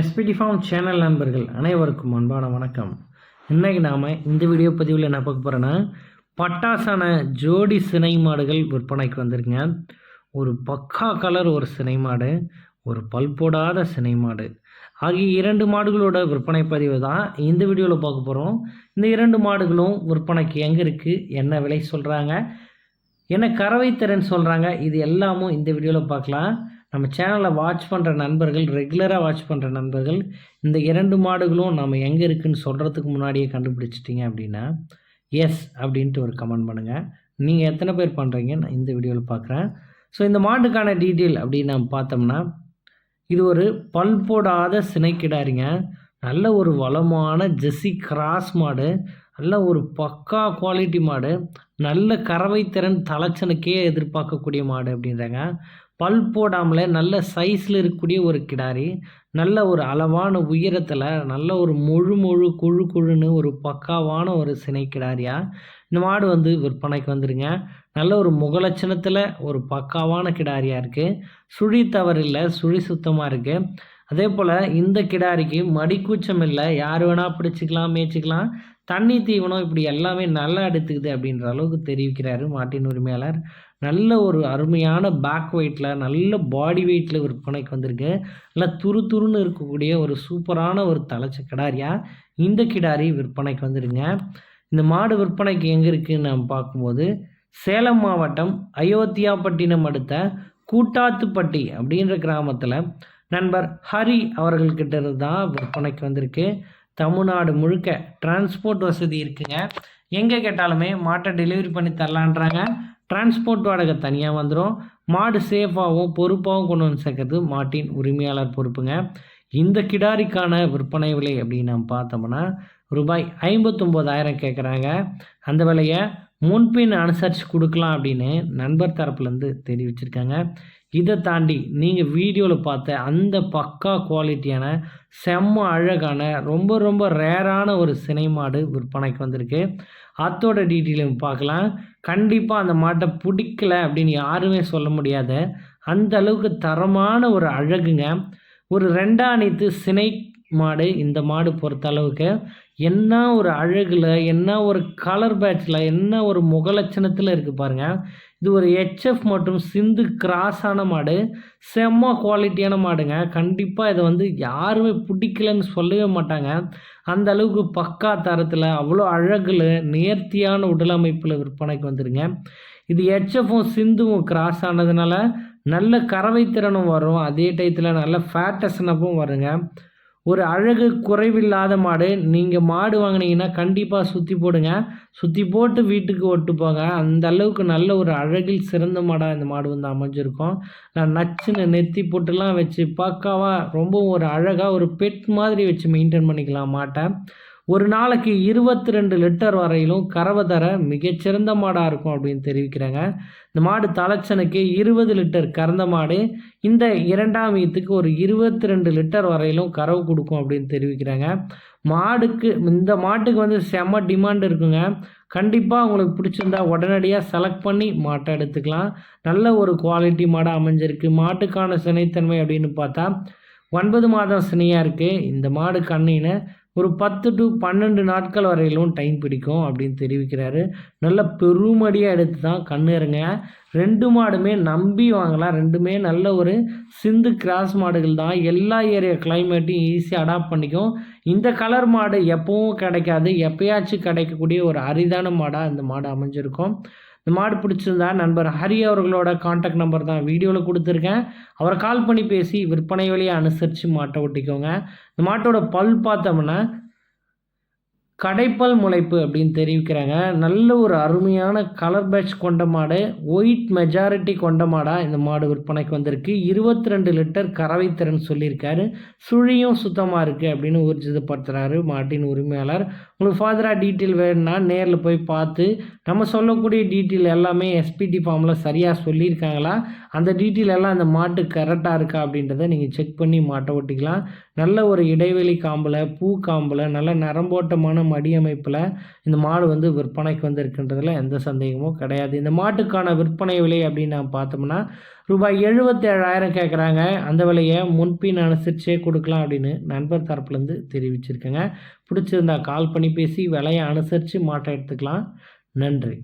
SPD form channel நண்பர்கள் அனைவருக்கும் அன்பான வணக்கம். இன்றைக்கி நாம் இந்த வீடியோ பதிவில் என்ன பார்க்க போகிறோன்னா பட்டாசான ஜோடி சினை மாடுகள் விற்பனைக்கு வந்திருக்குங்க. ஒரு பக்கா கலர் ஒரு சினை மாடு ஒரு பல் போடாத சினை மாடு. ஆகிய இரண்டு மாடுகளோட விற்பனை பதிவு தான் இந்த வீடியோவில் பார்க்க போகிறோம் இந்த இரண்டு மாடுகளும் விற்பனைக்கு எங்கே இருக்குது என்ன விலை சொல்கிறாங்க என்ன கறவை திறன் சொல்கிறாங்க இது எல்லாமும் இந்த வீடியோவில் பார்க்கலாம். நம்ம சேனலை வாட்ச் பண்ணுற நண்பர்கள் ரெகுலராக வாட்ச் பண்ணுற நண்பர்கள் இந்த இரண்டு மாடுகளும் நம்ம எங்கே இருக்குன்னு சொல்கிறதுக்கு முன்னாடியே கண்டுபிடிச்சிட்டிங்க அப்படின்னா எஸ் அப்படின்ட்டு ஒரு கமெண்ட் பண்ணுங்கள் நீங்கள் எத்தனை பேர் பண்ணுறீங்க நான் இந்த வீடியோவில் பார்க்குறேன். ஸோ இந்த மாட்டுக்கான டீட்டெயில் அப்படின்னு நம்ம பார்த்தோம்னா இது ஒரு பல் போடாத சினைக்கிடாரிங்க. நல்ல ஒரு வளமான ஜெஸ்ஸி கிராஸ் மாடு. நல்ல ஒரு பக்கா குவாலிட்டி மாடு. நல்ல கறவை திறன் தலைச்சனுக்கே எதிர்பார்க்கக்கூடிய மாடு அப்படின்றாங்க. பல் போடாமலே நல்ல சைஸில் இருக்கக்கூடிய ஒரு கிடாரி நல்ல ஒரு அளவான உயரத்தில் நல்ல ஒரு முழு முழு குழு குழுன்னு ஒரு பக்காவான ஒரு சினை கிடாரியாக இந்த மாடு வந்து விற்பனைக்கு வந்துருங்க. நல்ல ஒரு முகலட்சணத்தில் ஒரு பக்காவான கிடாரியாக இருக்குது சுழி தவறில்லை சுழி சுத்தமாக இருக்குது அதே போல் இந்த கிடாரிக்கு மடிக்கூச்சம் இல்லை யார் வேணால் பிடிச்சிக்கலாம் மேய்ச்சிக்கலாம். தண்ணி தீவனம் இப்படி எல்லாமே நல்லா எடுத்துக்குது அப்படின்ற அளவுக்கு தெரிவிக்கிறாரு மாட்டின் உரிமையாளர். நல்ல ஒரு அருமையான பேக் வெயிட்டில் நல்ல பாடி வெயிட்டில் விற்பனைக்கு வந்திருக்கு. நல்லா துரு துருன்னு இருக்கக்கூடிய ஒரு சூப்பரான ஒரு தலைச்ச கிடாரியாக இந்த கிடாரி விற்பனைக்கு வந்துருங்க. இந்த மாடு விற்பனைக்கு எங்கே இருக்குதுன்னு நம்ம பார்க்கும்போது சேலம் மாவட்டம் அயோத்தியாப்பட்டினம் அடுத்த கூட்டாத்துப்பட்டி அப்படின்ற கிராமத்தில் நண்பர் ஹரி அவர்கள்கிட்ட இருந்து தான் விற்பனைக்கு வந்திருக்கு. தமிழ்நாடு முழுக்க டிரான்ஸ்போர்ட் வசதி இருக்குங்க. எங்கே கேட்டாலுமே மாட்டை டெலிவரி பண்ணி தரலான்றாங்க. டிரான்ஸ்போர்ட் வாடகை தனியாக வந்துடும் மாடு சேஃபாகவும் பொறுப்பாகவும் கொண்டு வந்து சேர்க்கறது மாட்டின் உரிமையாளர் பொறுப்புங்க. இந்த கிடாரிக்கான விற்பனை விலை அப்படின்னு நம்ம பார்த்தோம்னா ரூபாய் ஐம்பத்தொம்போதாயிரம் கேட்குறாங்க அந்த விலையை முன்பின் அனுசரித்து கொடுக்கலாம் அப்படின்னு நண்பர் தரப்புலேருந்து தெரிவிச்சிருக்காங்க. இதை தாண்டி நீங்கள் வீடியோவில் பார்த்த அந்த பக்கா குவாலிட்டியான செம்ம அழகான ரொம்ப ரொம்ப ரேரான ஒரு சினை மாடு விற்பனைக்கு வந்திருக்கு. அத்தோட டீட்டெயிலும் பார்க்கலாம். கண்டிப்பாக அந்த மாட்டை பிடிக்கல அப்படின்னு யாருமே சொல்ல முடியாத அந்த அளவுக்கு தரமான ஒரு அழகுங்க. ஒரு ரெண்டாணித்து சினை மாடு இந்த மாடு பொறுத்த அளவுக்கு என்ன ஒரு அழகில் என்ன ஒரு கலர் பேட்சில் என்ன ஒரு முகலட்சணத்தில் இருக்குது பாருங்கள் இது ஒரு ஹெச்எஃப் மற்றும் சிந்து கிராஸான மாடு. செம்ம குவாலிட்டியான மாடுங்க. கண்டிப்பாக இதை வந்து யாருமே பிடிக்கலன்னு சொல்லவே மாட்டாங்க. அந்த அளவுக்கு பக்கா தரத்தில் அவ்வளோ அழகில் நேர்த்தியான உடல் அமைப்பில் விற்பனைக்கு வந்துடுங்க இது ஹெச்எஃப்பும் சிந்துவும் கிராஸ் ஆனதுனால நல்ல கறவை திறனும் வரும். அதே டயத்தில் நல்ல ஃபேட்டஸ்னப்பும் வருங்க. ஒரு அழகு குறைவில்லாத மாடு. நீங்கள் மாடு வாங்கினீங்கன்னா கண்டிப்பாக சுற்றி போடுங்க. சுற்றி போட்டு வீட்டுக்கு ஒட்டு போங்க. அந்த அளவுக்கு நல்ல ஒரு அழகில் சிறந்த மாடாக இந்த மாடு வந்து அமைஞ்சிருக்கும். நான் நச்சுன்னு நெத்தி போட்டுலாம் வச்சு பக்காவாக ரொம்ப ஒரு அழகாக ஒரு பெட் மாதிரி வச்சு மெயின்டைன் பண்ணிக்கலாம் மாட்டை. ஒரு நாளைக்கு இருபத்தி ரெண்டு லிட்டர் வரையிலும் கறவை தர மிகச்சிறந்த மாடாக இருக்கும் அப்படின்னு தெரிவிக்கிறாங்க. இந்த மாடு தலைச்சனுக்கு இருபது லிட்டர் கறந்த மாடு இந்த இரண்டாம் ஈத்துக்கு ஒரு இருபத்தி ரெண்டு லிட்டர் வரையிலும் கறவு கொடுக்கும் அப்படின்னு தெரிவிக்கிறாங்க. மாடுக்கு இந்த மாட்டுக்கு வந்து செம டிமாண்ட் இருக்குங்க. கண்டிப்பாக உங்களுக்கு பிடிச்சிருந்தா உடனடியாக செலக்ட் பண்ணி மாட்டை எடுத்துக்கலாம். நல்ல ஒரு குவாலிட்டி மாடாக அமைஞ்சிருக்கு. மாட்டுக்கான சினைத்தன்மை அப்படின்னு பார்த்தா ஒன்பது மாதம் சினையாக இருக்குது இந்த மாடு கண்ணின்னு ஒரு பத்து டு பன்னெண்டு நாட்கள் வரையிலும் டைம் பிடிக்கும் அப்படின்னு தெரிவிக்கிறாரு. நல்ல பெருமடியாக எடுத்து தான் கண்ணுறங்க ரெண்டு மாடுமே நம்பி வாங்கலாம். ரெண்டுமே நல்ல ஒரு சிந்து கிராஸ் மாடுகள் தான். எல்லா ஏரியா கிளைமேட்டையும் ஈஸியாக அடாப்ட் பண்ணிக்கும். இந்த கலர் மாடு எப்பவும் கிடைக்காது. எப்பயாச்சும் கிடைக்கக்கூடிய ஒரு அரிதான மாடாக இந்த மாடு அமைஞ்சிருக்கும். இந்த மாடு பிடிச்சிருந்தா நண்பர் ஹரி அவர்களோட காண்டாக்ட் நம்பர் தான் வீடியோவில் கொடுத்துருக்கேன். அவரை கால் பண்ணி பேசி விற்பனை வழியை அனுசரித்து மாட்டை ஒட்டிக்கோங்க இந்த மாட்டோட பல் பார்த்தோம்னா கடைப்பல் முளைப்பு அப்படின்னு தெரிவிக்கிறாங்க. நல்ல ஒரு அருமையான கலர் பேட்ச் கொண்ட மாடு ஒயிட் மெஜாரிட்டி கொண்ட மாடாக இந்த மாடு விற்பனைக்கு வந்திருக்கு. இருபத்தி ரெண்டு லிட்டர் கறவை திறன் சொல்லியிருக்காரு. சுழியும் சுத்தமாக இருக்குது அப்படின்னு ஊர்ஜிதப்படுத்துகிறாரு மாட்டின் உரிமையாளர். உங்களுக்கு ஃபாதராக டீட்டெயில் வேணும்னா நேரில் போய் பார்த்து நம்ம சொல்லக்கூடிய டீட்டெயில் எல்லாமே எஸ்பிடி ஃபார்மில் சரியாக சொல்லியிருக்காங்களா? அந்த டீட்டெயில் எல்லாம் அந்த மாட்டு கரெக்டாக இருக்கா அப்படின்றத நீங்கள் செக் பண்ணி மாட்டை ஓட்டிக்கலாம் நல்ல ஒரு இடைவெளி காம்பில் பூ காம்பில் நல்ல நரம்போட்டமான அடியமைப்பில் இந்த மாடு வந்து விற்பனைக்கு வந்திருக்கின்றதில் எந்த சந்தேகமும் கிடையாது. இந்த மாட்டுக்கான விற்பனை விலை அப்படின்னு நான் பார்த்தோம்னா ரூபாய் எழுபத்தேழாயிரம் கேட்குறாங்க அந்த விலையை முன்பின் அனுசரிச்சே கொடுக்கலாம் அப்படின்னு நண்பர் தரப்புலேருந்து தெரிவிச்சிருக்கேங்க. பிடிச்சிருந்தா கால் பண்ணி பேசி விலையை அனுசரித்து மாட்டை எடுத்துக்கலாம். நன்றி.